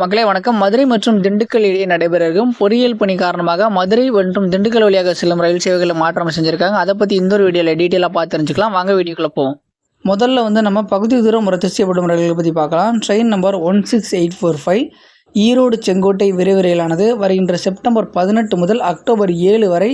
மக்களே வணக்கம். மதுரை மற்றும் திண்டுக்கல் இடையே நடைபெறும் பொறியியல் பணி காரணமாக மதுரை மற்றும் திண்டுக்கல் வழியாக செல்லும் ரயில் சேவைகளை மாற்றம் செஞ்சுருக்காங்க அதை பற்றி இந்த ஒரு வீடியோவில் டீட்டெயிலாக பார்த்து தெரிஞ்சுக்கலாம். வாங்க வீடியோக்குள்ள போவோம். முதல்ல வந்து நம்ம பகுதி தூரம் ரத்து செய்யப்படும் ரயில்களை பற்றி பார்க்கலாம். Train number one six eight four five Erode Sengottai விரைவு ரயிலானது. வருகின்ற செப்டம்பர் பதினெட்டு முதல் அக்டோபர் ஏழு வரை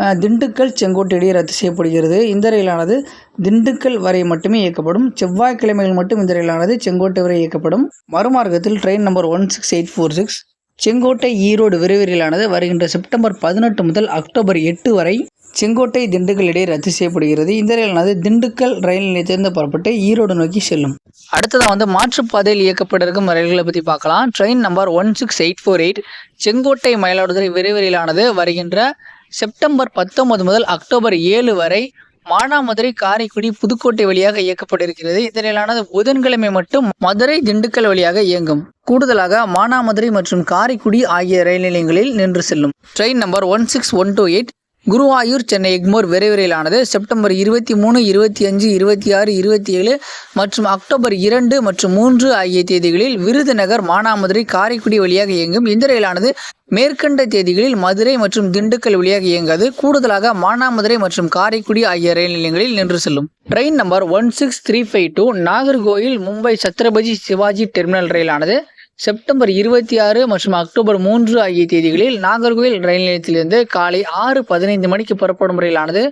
திண்டுக்கல் செங்கோட்டை இடையே ரத்து செய்யப்படுகிறது. இந்த ரயிலானது திண்டுக்கல் வரை மட்டுமே இயக்கப்படும். செவ்வாய்க்கிழமைகள் மட்டும் இந்த ரயிலானது செங்கோட்டை வரை இயக்கப்படும். மறுமார்க்கத்தில் train number one six eight four six. Sengottai Erode விரைவு வருகின்ற செப்டம்பர் பதினெட்டு முதல் அக்டோபர் எட்டு வரை செங்கோட்டை திண்டுக்கல் இடையே ரத்து செய்யப்படுகிறது. இந்த ரயிலானது திண்டுக்கல் ரயில் நிலையத்திலிருந்து புறப்பட்டு ஈரோடு நோக்கி செல்லும். அடுத்ததாக வந்து மாற்றுப்பாதையில் இயக்கப்பட இருக்கும் ரயில்களை பற்றி பார்க்கலாம். Train number one six eight four eight. Sengottai Mayiladuthurai விரைவிரிலானது வருகின்ற செப்டம்பர் பத்தொன்பது முதல் அக்டோபர் ஏழு வரை மானாமதுரை காரைக்குடி புதுக்கோட்டை வழியாக இயக்கப்பட்டிருக்கிறது. இந்த புதன்கிழமை மட்டும் மதுரை திண்டுக்கல் வழியாக இயங்கும். கூடுதலாக மானாமதுரை மற்றும் காரைக்குடி ஆகிய ரயில் நிலையங்களில் நின்று செல்லும். Train number one six one two eight Guruvayur Chennai Egmore விரைவிரையிலானது. September இருபத்தி மூணு இருபத்தி அஞ்சு இருபத்தி ஆறு இருபத்தி ஏழு மற்றும் அக்டோபர் இரண்டு மற்றும் மூன்று ஆகிய தேதிகளில் விருதுநகர் மானாமதுரை காரைக்குடி வழியாக இயங்கும். இந்த ரயிலானது மேற்கண்ட தேதிகளில் மதுரை மற்றும் திண்டுக்கல் வழியாக இயங்காது. கூடுதலாக மானாமதுரை மற்றும் காரைக்குடி ஆகிய ரயில் நிலையங்களில் நின்று செல்லும். Train number one six three five two Nagercoil Mumbai Chhatrapati Shivaji terminal ரயிலானது. September இருபத்தி ஆறு மற்றும் அக்டோபர் மூன்று ஆகிய தேதிகளில் நாகர்கோவில் ரயில் நிலையத்திலிருந்து காலை ஆறு பதினைந்து மணிக்கு புறப்படும் ரயிலானது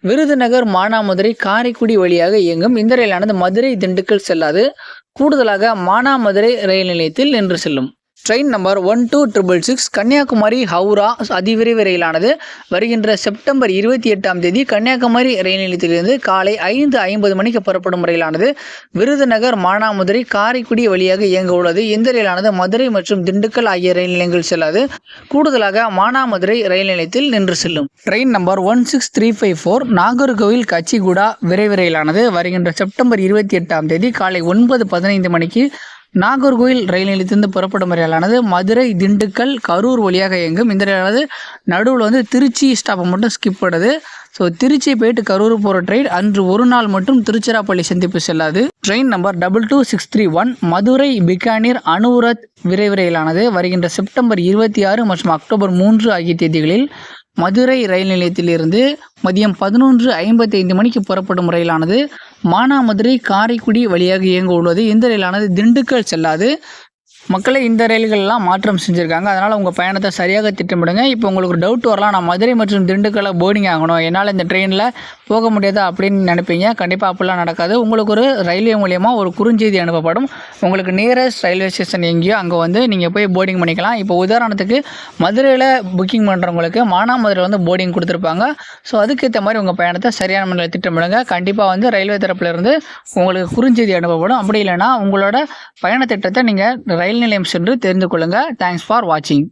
விருதுநகர் மானாமதுரை காரைக்குடி வழியாக இயங்கும். இந்த ரயிலானது மதுரை திண்டுக்கல் செல்லாது. கூடுதலாக மானாமதுரை ரயில் நிலையத்தில் நின்று செல்லும். Train number one two triple six Kanyakumari Howrah அதிவிரைவு ரயிலானது வருகின்ற செப்டம்பர் இருபத்தி எட்டாம் தேதி கன்னியாகுமரி ரயில் நிலையத்திலிருந்து காலை ஐந்து ஐம்பது மணிக்கு புறப்படும் ரயிலானது விருதுநகர் மானாமதுரை காரைக்குடி வழியாக இயங்க உள்ளது. இந்த ரயிலானது மதுரை மற்றும் திண்டுக்கல் ஆகிய ரயில் நிலையங்கள் செல்லாது. கூடுதலாக மானாமதுரை ரயில் நிலையத்தில் நின்று செல்லும். Train number one six three five four Nagercoil Kacheguda விரைவு ரயிலானது வருகின்ற செப்டம்பர் இருபத்தி எட்டாம் தேதி காலை ஒன்பது பதினைந்து மணிக்கு நாகர்கோயில் ரயில் நிலையத்திலிருந்து புறப்படும் ரயிலானது மதுரை திண்டுக்கல் கரூர் வழியாக இயங்கும். இந்த ரயிலானது நடுவில் வந்து திருச்சி ஸ்டாப்பை மட்டும் ஸ்கிப் பண்ணுது ஸோ திருச்சி போயிட்டு கரூர் போகிற ட்ரெயின் அன்று ஒரு நாள் மட்டும் திருச்சிராப்பள்ளி சந்திப்பு செல்லாது. Train number double two six three one Madurai Bikaner Anuvrat விரைவு ரயிலானது வருகின்ற செப்டம்பர் இருபத்தி ஆறு மற்றும் அக்டோபர் மூன்று ஆகிய தேதிகளில் மதுரை ரயில் நிலையத்திலிருந்து மதியம் பதினொன்று ஐம்பத்தி ஐந்து மணிக்கு புறப்படும் ரயிலானது மானாமதுரை காரைக்குடி வழியாக இயங்க உள்ளது. இந்த ரயிலானது திண்டுக்கல் செல்லாது. மக்களை இந்த ரயில்கள்லாம் மாற்றம் செஞ்சுருக்காங்க. அதனால் உங்கள் பயணத்தை சரியாக திட்டமிடுங்க. இப்போ உங்களுக்கு ஒரு டவுட் வரலாம் நான் மதுரை மற்றும் திண்டுக்கல்ல போர்டிங் ஆகணும். என்னால் இந்த ட்ரெயினில் போக முடியாது அப்படின்னு நினைப்பீங்க. கண்டிப்பாக அப்படிலாம் நடக்காது. உங்களுக்கு ஒரு ரயில்வே மூலயமா ஒரு குறுஞ்செய்தி அனுப்பப்படும். உங்களுக்கு நியரஸ்ட் ரயில்வே ஸ்டேஷன் எங்கேயோ அங்கே வந்து நீங்கள் போய் போர்டிங் பண்ணிக்கலாம். இப்போ உதாரணத்துக்கு மதுரையில் புக்கிங் பண்ணுறவங்களுக்கு மானாமதுரையில் வந்து போர்டிங் கொடுத்துருப்பாங்க. ஸோ அதுக்கேற்ற மாதிரி உங்கள் பயணத்தை சரியான முறையில் திட்டமிடுங்க. கண்டிப்பாக வந்து ரயில்வே தரப்புலேருந்து உங்களுக்கு குறுஞ்செய்தி அனுப்பப்படும். அப்படி இல்லைன்னா உங்களோட பயண திட்டத்தை நீங்கள் ரயில் ரயில் நிலையம் சென்று தெரிந்து கொள்ளுங்கள் தேங்க்ஸ் ஃபார் வாட்சிங்